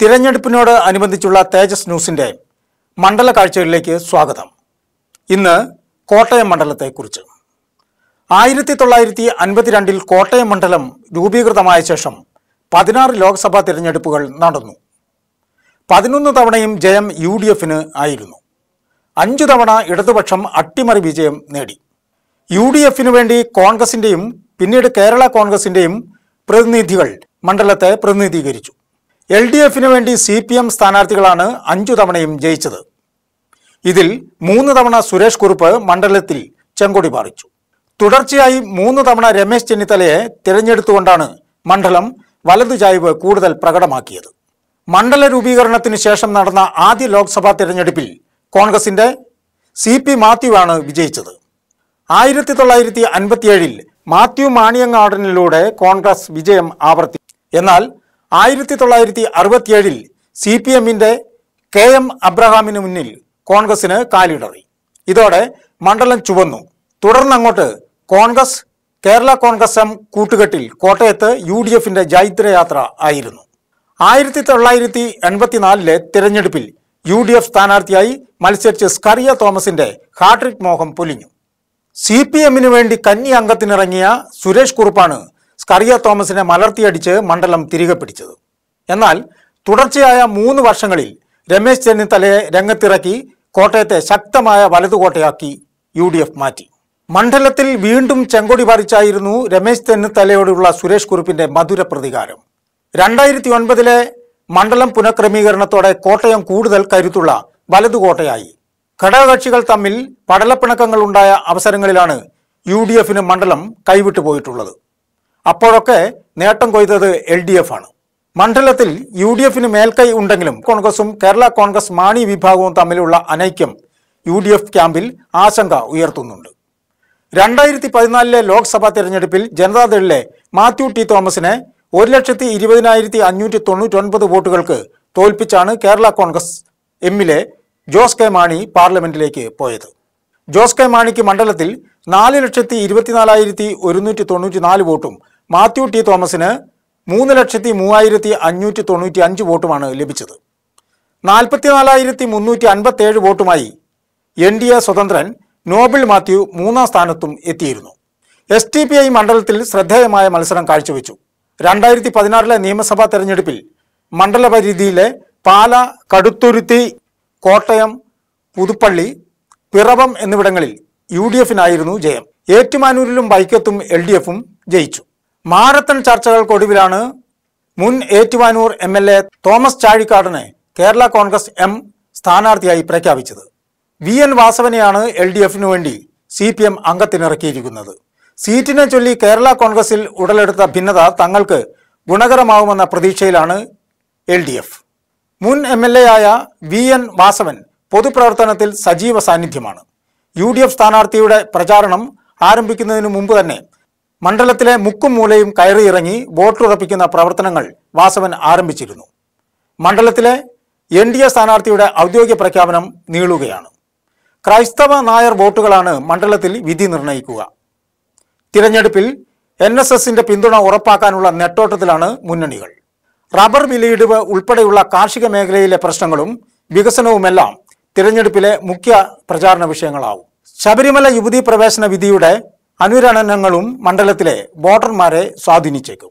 തിരഞ്ഞെടുപ്പിനോട് അനുബന്ധിച്ചുള്ള തേജസ് ന്യൂസിന്റെ മണ്ഡല കാഴ്ചകളിലേക്ക് സ്വാഗതം. ഇന്ന് കോട്ടയം മണ്ഡലത്തെക്കുറിച്ച്. ആയിരത്തി തൊള്ളായിരത്തി അൻപത്തിരണ്ടിൽ കോട്ടയം മണ്ഡലം രൂപീകൃതമായ ശേഷം പതിനാറ് ലോക്സഭാ തിരഞ്ഞെടുപ്പുകൾ നടന്നു. പതിനൊന്ന് തവണയും ജയം യു ഡി എഫിന് ആയിരുന്നു. അഞ്ചു തവണ ഇടതുപക്ഷം അട്ടിമറി വിജയം നേടി. യു ഡി എഫിനു വേണ്ടി കോൺഗ്രസിന്റെയും പിന്നീട് കേരള കോൺഗ്രസിന്റെയും പ്രതിനിധികൾ മണ്ഡലത്തെ പ്രതിനിധീകരിച്ചു. എൽ ഡി എഫിന് വേണ്ടി സി പി എം സ്ഥാനാർത്ഥികളാണ് അഞ്ചു തവണയും ജയിച്ചത്. ഇതിൽ മൂന്ന് തവണ സുരേഷ് കുറുപ്പ് മണ്ഡലത്തിൽ ചെങ്കൊടി പാറിച്ചു. തുടർച്ചയായി മൂന്ന് തവണ രമേശ് ചെന്നിത്തലയെ തിരഞ്ഞെടുത്തുകൊണ്ടാണ് മണ്ഡലം വലതു ചായ്വ് കൂടുതൽ പ്രകടമാക്കിയത്. മണ്ഡല രൂപീകരണത്തിന് ശേഷം നടന്ന ആദ്യ ലോക്സഭാ തിരഞ്ഞെടുപ്പിൽ കോൺഗ്രസിന്റെ സി പി മാത്യു ആണ് വിജയിച്ചത്. ആയിരത്തി തൊള്ളായിരത്തി അൻപത്തിയേഴിൽ മാത്യു മാണിയങ്ങാടനിലൂടെ കോൺഗ്രസ് വിജയം ആവർത്തി. എന്നാൽ ആയിരത്തി തൊള്ളായിരത്തി അറുപത്തിയേഴിൽ സി പി എമ്മിന്റെ കെ എം അബ്രഹാമിന് മുന്നിൽ കോൺഗ്രസിന് കാലിടറി. ഇതോടെ മണ്ഡലം ചുവന്നു. തുടർന്നങ്ങോട്ട് കോൺഗ്രസ് കേരള കോൺഗ്രസ് എം കൂട്ടുകെട്ടിൽ കോട്ടയത്ത് യു ഡി എഫിന്റെ ജൈത്രയാത്ര ആയിരുന്നു. ആയിരത്തി തൊള്ളായിരത്തി എൺപത്തിനാലിലെ തിരഞ്ഞെടുപ്പിൽ യു ഡി എഫ് സ്ഥാനാർത്ഥിയായി മത്സരിച്ച് സ്കറിയ തോമസിന്റെ ഹാട്രിക് മോഹം പൊലിഞ്ഞു. സി പി എമ്മിന് വേണ്ടി കന്നി അംഗത്തിനിറങ്ങിയ സുരേഷ് കുറുപ്പാണ് സ്കറിയ തോമസിനെ മലർത്തിയടിച്ച് മണ്ഡലം തിരികെ പിടിച്ചത്. എന്നാൽ തുടർച്ചയായ മൂന്ന് വർഷങ്ങളിൽ രമേശ് ചെന്നിത്തലയെ രംഗത്തിറക്കി കോട്ടയത്തെ ശക്തമായ വലതുകോട്ടയാക്കി യു ഡി എഫ് മാറ്റി. മണ്ഡലത്തിൽ വീണ്ടും ചെങ്കൊടി പറിച്ചായിരുന്നു രമേശ് ചെന്നിത്തലയോടുള്ള സുരേഷ് കുറുപ്പിന്റെ മധുര പ്രതികാരം. രണ്ടായിരത്തി ഒൻപതിലെ മണ്ഡലം പുനഃക്രമീകരണത്തോടെ കോട്ടയം കൂടുതൽ കരുത്തുള്ള വലതുകോട്ടയായി ഘടകകക്ഷികൾ തമ്മിൽ പടലപ്പിണക്കങ്ങൾ ഉണ്ടായ അവസരങ്ങളിലാണ് യു ഡി എഫിന് മണ്ഡലം കൈവിട്ടു പോയിട്ടുള്ളത് അപ്പോഴൊക്കെ നേട്ടം കൊയ്തത് എൽ ഡി എഫ് ആണ്. മണ്ഡലത്തിൽ യു ഡി എഫിന് മേൽക്കൈ ഉണ്ടെങ്കിലും കോൺഗ്രസും കേരള കോൺഗ്രസ് മാണി വിഭാഗവും തമ്മിലുള്ള അനൈക്യം യു ഡി എഫ് ക്യാമ്പിൽ ആശങ്ക ഉയർത്തുന്നുണ്ട്. രണ്ടായിരത്തി പതിനാലിലെ ലോക്സഭാ തെരഞ്ഞെടുപ്പിൽ ജനതാദളിലെ മാത്യു ടി തോമസിനെ ഒരു ലക്ഷത്തി ഇരുപതിനായിരത്തി അഞ്ഞൂറ്റി തൊണ്ണൂറ്റൊൻപത് വോട്ടുകൾക്ക് തോൽപ്പിച്ചാണ് കേരള കോൺഗ്രസ് എമ്മിലെ ജോസ് കെ മാണി പാർലമെന്റിലേക്ക് പോയത്. ജോസ് കെ മാണിക്ക് മണ്ഡലത്തിൽ നാല് ലക്ഷത്തി ഇരുപത്തിനാലായിരത്തി ഒരുന്നൂറ്റി തൊണ്ണൂറ്റി നാല് വോട്ടും മാത്യു ടി തോമസിന് മൂന്ന് ലക്ഷത്തി മൂവായിരത്തി അഞ്ഞൂറ്റി തൊണ്ണൂറ്റി അഞ്ച് വോട്ടുമാണ് ലഭിച്ചത്. നാൽപ്പത്തിനാലായിരത്തി മുന്നൂറ്റി അൻപത്തി ഏഴ് വോട്ടുമായി എൻ ഡി എ സ്വതന്ത്രൻ നോബിൾ മാത്യു മൂന്നാം സ്ഥാനത്തും എത്തിയിരുന്നു. എസ് ടി പി ഐ മണ്ഡലത്തിൽ ശ്രദ്ധേയമായ മത്സരം കാഴ്ചവെച്ചു. രണ്ടായിരത്തി പതിനാറിലെ നിയമസഭാ തെരഞ്ഞെടുപ്പിൽ മണ്ഡലപരിധിയിലെ പാല കടുത്തുരുത്തി കോട്ടയം പുതുപ്പള്ളി പിറവം എന്നിവിടങ്ങളിൽ യു ഡി എഫിനായിരുന്നു ജയം. ഏറ്റുമാനൂരിലും വൈക്കത്തും എൽ ഡി എഫും ജയിച്ചു. മാരത്തൺ ചർച്ചകൾക്കൊടുവിലാണ് മുൻ Ettumanoor M L A Thomas ചാഴിക്കാടനെ Kerala Congress M സ്ഥാനാർത്ഥിയായി പ്രഖ്യാപിച്ചത്. വി എൻ വാസവനെയാണ് എൽ ഡി എഫിനു വേണ്ടി സി പി എം അംഗത്തിനിറക്കിയിരിക്കുന്നത്. സീറ്റിനെ ചൊല്ലി കേരള കോൺഗ്രസിൽ ഉടലെടുത്ത ഭിന്നത തങ്ങൾക്ക് ഗുണകരമാവുമെന്ന പ്രതീക്ഷയിലാണ് എൽ ഡി എഫ്. മുൻ എം എൽ എ ആയ വി എൻ വാസവൻ പൊതുപ്രവർത്തനത്തിൽ സജീവ സാന്നിധ്യമാണ്. യു ഡി എഫ് സ്ഥാനാർത്ഥിയുടെ പ്രചാരണം ആരംഭിക്കുന്നതിനു മുമ്പ് തന്നെ മണ്ഡലത്തിലെ മുക്കും മൂലയും കയറിയിറങ്ങി വോട്ടുറപ്പിക്കുന്ന പ്രവർത്തനങ്ങൾ വാസവൻ ആരംഭിച്ചിരുന്നു. മണ്ഡലത്തിലെ എൻ ഡി എ സ്ഥാനാർത്ഥിയുടെ ഔദ്യോഗിക പ്രഖ്യാപനം നീളുകയാണ്. ക്രൈസ്തവ നായർ വോട്ടുകളാണ് മണ്ഡലത്തിൽ വിധി നിർണയിക്കുക തിരഞ്ഞെടുപ്പിൽ എൻ എസ് എസിന്റെ പിന്തുണ ഉറപ്പാക്കാനുള്ള നെട്ടോട്ടത്തിലാണ് മുന്നണികൾ. റബ്ബർ വിലയിടിവ് ഉൾപ്പെടെയുള്ള കാർഷിക മേഖലയിലെ പ്രശ്നങ്ങളും വികസനവുമെല്ലാം തിരഞ്ഞെടുപ്പിലെ മുഖ്യ പ്രചാരണ വിഷയങ്ങളാവും. ശബരിമല യുവതീ പ്രവേശന വിധിയുടെ അനുരണനങ്ങളും മണ്ഡലത്തിലെ വോട്ടർമാരെ സ്വാധീനിച്ചേക്കും.